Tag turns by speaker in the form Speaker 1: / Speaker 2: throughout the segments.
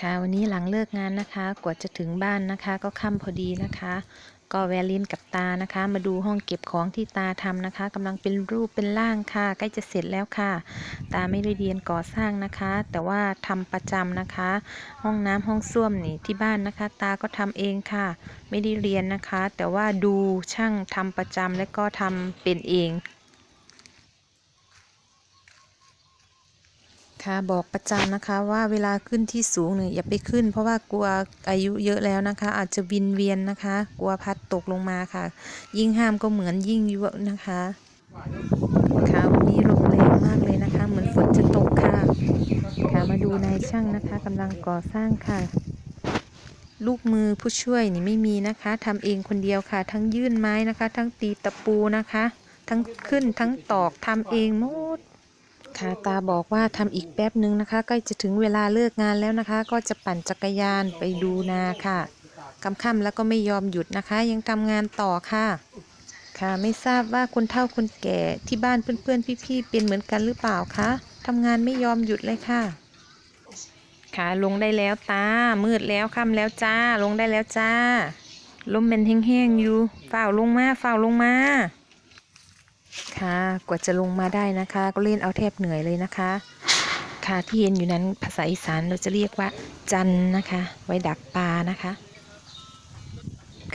Speaker 1: ค่ะวันนี้หลังเลิกงานนะคะ กว่าจะถึงบ้านนะคะ ก็ค่ำพอดีนะคะ ก็แวลินกับตานะคะ มาดูห้องเก็บของที่ตาทำนะคะกำลังเป็นรูปเป็นร่างค่ะ ใกล้จะเสร็จแล้วค่ะ ตาไม่ได้เรียนก่อสร้างนะคะ แต่ว่าทำประจำนะคะ ห้องน้ำห้องส้วมนี่ที่บ้านนะคะ ตาก็ทำเองค่ะ ไม่ได้เรียนนะคะ แต่ว่าดูช่างทำประจำและก็ทำเป็นเอง ค่ะบอกประจำนะคะว่าเวลาขึ้นที่สูงเนี่ยอย่าไปขึ้น เพราะว่ากลัวอายุเยอะแล้วนะคะ อาจจะวินเวียนนะคะ กลัวพัดตกลงมาค่ะ ยิ่งห้ามก็เหมือนยิ่งยุนะคะค่ะวันนี้ลมแรงมากเลยนะคะ เหมือนฝนจะตกค่ะค่ะมาดูนายช่างนะคะกำลังก่อสร้างค่ะ ลูกมือผู้ช่วยนี่ไม่มีนะคะทำเองคนเดียวค่ะ ทั้งยื่นไม้นะคะ ทั้งตีตะปูนะคะ ทั้งขึ้นทั้งตอกทำเองหมด ค่ะตาบอกว่าทำอีกแป๊บนึงนะคะใกล้จะถึงเวลาเลิกงานแล้วนะคะ ก็จะปั่นจักรยานไปดูนาค่ะกำค่ำแล้วก็ไม่ยอมหยุดนะคะ ยังทำงานต่อค่ะ ค่ะไม่ทราบว่าคนเฒ่าคนแก่ที่บ้านเพื่อนๆพี่ๆเป็นเหมือนกันหรือเปล่าคะทำงานไม่ยอมหยุดเลยค่ะ ค่ะลงได้แล้วตามืดแล้วค่ำแล้วจ้า ลงได้แล้วจ้าลมเป็นแห้งๆอยู่เฝ่าลงมาเฝ่าลงมา ค่ะกว่าจะลงมาได้นะคะ ก็เล่นเอาแทบเหนื่อยเลยนะคะ ค่ะที่เห็นอยู่นั้นภาษาอีสานเราจะเรียกว่า จันนะคะ ไว้ดักปลานะคะ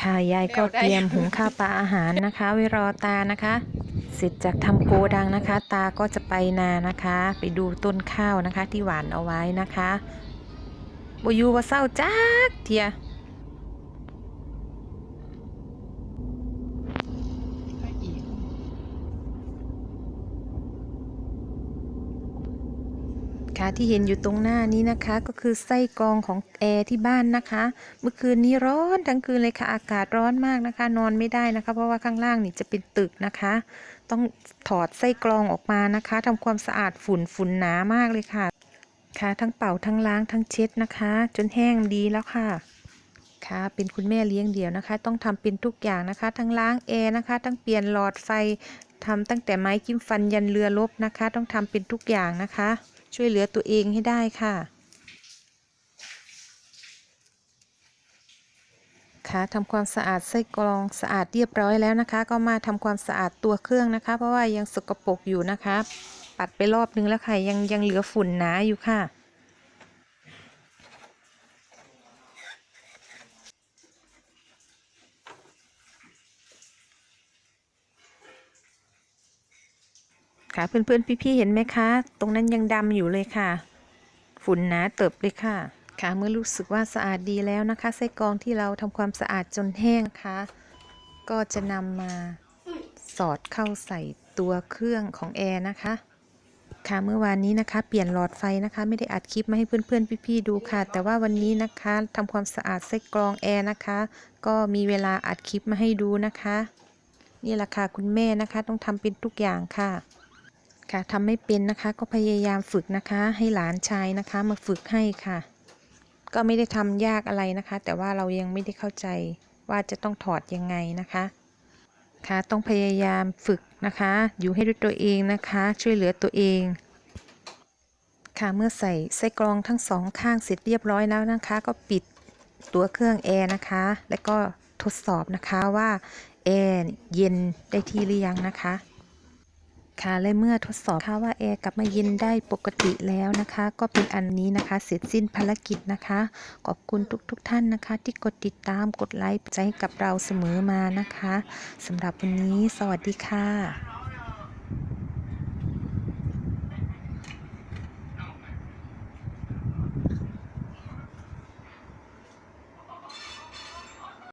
Speaker 1: ค่ะยายก็เตรียมหุงข้าวปลาอาหารนะคะ ไว้รอตานะคะเสร็จจากทำโกดังนะคะ ตาก็จะไปนานะคะ ไปดูต้นข้าวนะคะ ที่หวานเอาไว้นะคะบอยูว่าเศร้าจักเทีย ค่ะที่เห็นอยู่ตรงหน้านี้นะคะก็คือไส้กรองของแอร์ที่บ้านนะคะ เมื่อคืนนี้ร้อนทั้งคืนเลยค่ะอากาศร้อนมากนะคะ นอนไม่ได้นะคะ เพราะว่าข้างล่างนี่จะเป็นตึกนะคะ ต้องถอดไส้กรองออกมานะคะทำความสะอาดฝุ่นฝุ่นหนามากเลยค่ะ ค่ะทั้งเป่าทั้งล้างทั้งเช็ดนะคะ จนแห้งดีแล้วค่ะค่ะเป็นคุณแม่เลี้ยงเดี่ยวนะคะ ต้องทำเป็นทุกอย่างนะคะ ทั้งล้างแอร์นะคะ ทั้งเปลี่ยนหลอดไฟทำตั้งแต่ไม้จิ้มฟันยันเรือลบนะคะ ต้องทำเป็นทุกอย่างนะคะ ช่วยเหลือตัวเองให้ได้ค่ะ ค่ะทำความสะอาดไส้กรองสะอาดเรียบร้อยแล้วนะคะ ก็มาทำความสะอาดตัวเครื่องนะคะ เพราะว่ายังสกปรกอยู่นะคะ ปัดไปรอบนึงแล้วค่ะยังยังเหลือฝุ่นหนาอยู่ค่ะ ค่ะ เพื่อนๆ พี่ๆ เห็นไหมคะ ตรงนั้นยังดำอยู่เลยค่ะ ฝุ่นหนาเติบเลยค่ะ ค่ะเมื่อรู้สึกว่าสะอาดดีแล้วนะคะไส้กรองที่เราทำความสะอาดจนแห้งนะคะก็จะนำมาสอดเข้าใส่ตัวเครื่องของแอร์นะคะ ค่ะเมื่อวานนี้นะคะ เปลี่ยนหลอดไฟนะคะ ไม่ได้อัดคลิปมาให้เพื่อนๆ พี่ๆ ดูค่ะ แต่ว่าวันนี้นะคะทำความสะอาดไส้กรองแอร์นะคะ ก็มีเวลาอัดคลิปมาให้ดูนะคะนี่แหละค่ะคุณแม่นะคะต้องทำเป็นทุกอย่างค่ะ ค่ะทำไม่เป็นนะคะก็พยายามฝึกนะคะให้หลานชายนะคะมาฝึกให้ค่ะ ก็ไม่ได้ทำยากอะไรนะคะ แต่ว่าเรายังไม่ได้เข้าใจว่าจะต้องถอดยังไงนะคะค่ะต้องพยายามฝึกนะคะ อยู่ให้ด้วยตัวเองนะคะ ช่วยเหลือตัวเองค่ะเมื่อใส่ไส้กรองทั้งสองข้างเสร็จเรียบร้อยแล้วนะคะ ก็ปิดตัวเครื่องแอร์นะคะ แล้วก็ทดสอบนะคะว่าแอร์เย็นได้ที่หรือยังนะคะ ค่ะและเมื่อทดสอบค่ะว่าแอร์กลับมาเย็นได้ปกติแล้วนะคะ ก็เป็นอันนี้นะคะ เสร็จสิ้นภารกิจนะคะ ขอบคุณทุกๆทท่านนะคะ ที่กดติดตามกดไลค์ใจกับเราเสมอมานะคะสำหรับวันนี้ สวัสดีค่ะ